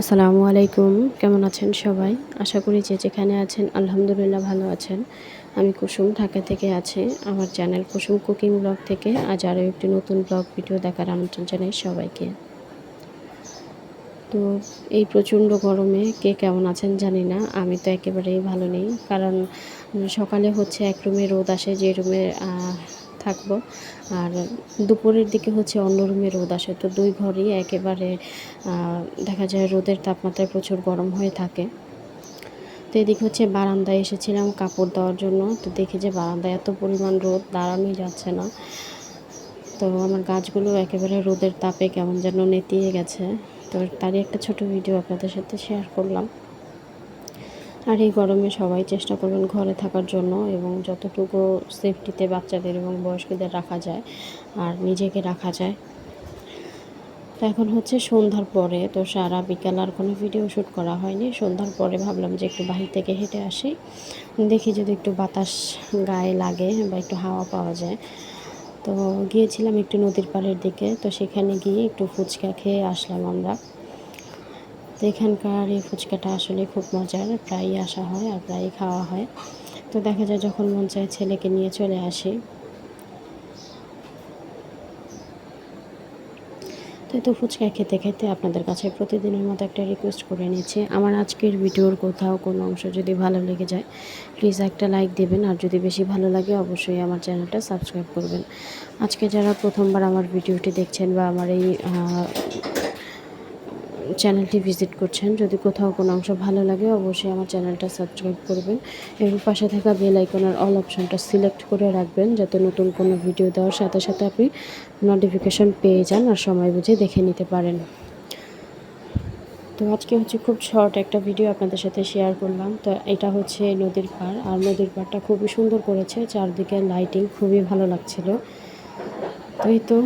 আসসালামু আলাইকুম। কেমন আছেন সবাই? আশা করি যে যেখানে আছেন, আলহামদুলিল্লাহ ভালো আছেন। আমি কুসুম ঢাকা থেকে আছি। আমার চ্যানেল কুসুম কুকিং ব্লগ থেকে আজ আরও একটি নতুন ব্লগ ভিডিও দেখার আমন্ত্রণ জানাই সবাইকে। তো এই প্রচণ্ড গরমে কে কেমন আছেন জানি না। আমি তো একেবারেই ভালো নেই। কারণ সকালে হচ্ছে এক রুমে রোদ আসে, যে রুমে থাকব। আর দুপুরের দিকে হচ্ছে অন্য রুমে রোদ আসে। তো দুই ঘরই একেবারে দেখা যায় রোদের তাপমাত্রায় প্রচুর গরম হয়ে থাকে। তো এদিকে হচ্ছে বারান্দায় এসেছিলাম কাপড় দেওয়ার জন্য। তো দেখি যে বারান্দায় এত পরিমাণ রোদ, দাঁড়ানোই যাচ্ছে না। তো আমার গাছগুলো একেবারে রোদের তাপে কেমন যেন নেতিয়ে গেছে। তো তারই একটা ছোট ভিডিও আপনাদের সাথে শেয়ার করলাম। আর এই গরমে সবাই চেষ্টা করবেন ঘরে থাকার জন্য এবং যতটুকু সেফটিতে বাচ্চাদের এবং বয়স্কদের রাখা যায় আর নিজেকে রাখা যায়। তো এখন হচ্ছে সন্ধ্যার পরে, তো সারা বিকাল আর কোনো ভিডিও শ্যুট করা হয়নি। সন্ধ্যার পরে ভাবলাম যে একটু বাহির থেকে হেঁটে আসি। দেখি যদি একটু বাতাস গায়ে লাগে বা একটু হাওয়া পাওয়া যায়। তো গিয়েছিলাম একটু নদীর পাড়ের দিকে, তো সেখানে গিয়ে একটু ফুচকা খেয়ে আসলাম আমরা। তো এখানকার এই ফুচকাটা আসলে খুব মজার, প্রায়ই আসা হয় আর প্রায়ই খাওয়া হয়। তো দেখা যায় যখন মন চায় ছেলেকে নিয়ে চলে আসি। তো ফুচকা খেতে খেতে আপনাদের কাছে প্রতিদিনের মতো একটা রিকোয়েস্ট করে নিচ্ছি। আমার আজকের ভিডিওর কোথাও কোনো অংশ যদি ভালো লেগে যায় প্লিজ একটা লাইক দেবেন। আর যদি বেশি ভালো লাগে, অবশ্যই আমার চ্যানেলটা সাবস্ক্রাইব করবেন। আজকে যারা প্রথমবার আমার ভিডিওটি দেখছেন বা আমার এই চ্যানেলটি ভিজিট করছেন। যদি কোথাও কোনো অংশ ভালো লাগে, অবশ্যই আমার চ্যানেলটা সাবস্ক্রাইব করবেন। এবং পাশে থাকা বেল আইকনের অল অপশনটা সিলেক্ট করে রাখবেন, যাতে নতুন কোনো ভিডিও দেওয়ার সাথে সাথে আপনি নোটিফিকেশন পেয়ে যান আর সময় বুঝে দেখে নিতে পারেন। তো আজকে হচ্ছে খুব শর্ট একটা ভিডিও আপনাদের সাথে শেয়ার করলাম। তো এটা হচ্ছে নদীর পাড়। আর নদীর পাড়টা খুবই সুন্দর করেছে। চারদিকে লাইটিং খুবই ভালো লাগছিল। তো এই তো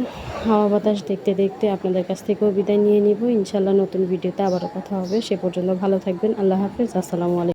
হাওয়া বাতাস দেখতে দেখতে আপনাদের কাছ থেকেও বিদায় নিয়ে নিব। ইনশাল্লাহ নতুন ভিডিওতে আবারও কথা হবে। সে পর্যন্ত ভালো থাকবেন। আল্লাহ হাফেজ। আসসালামু আলাইকুম।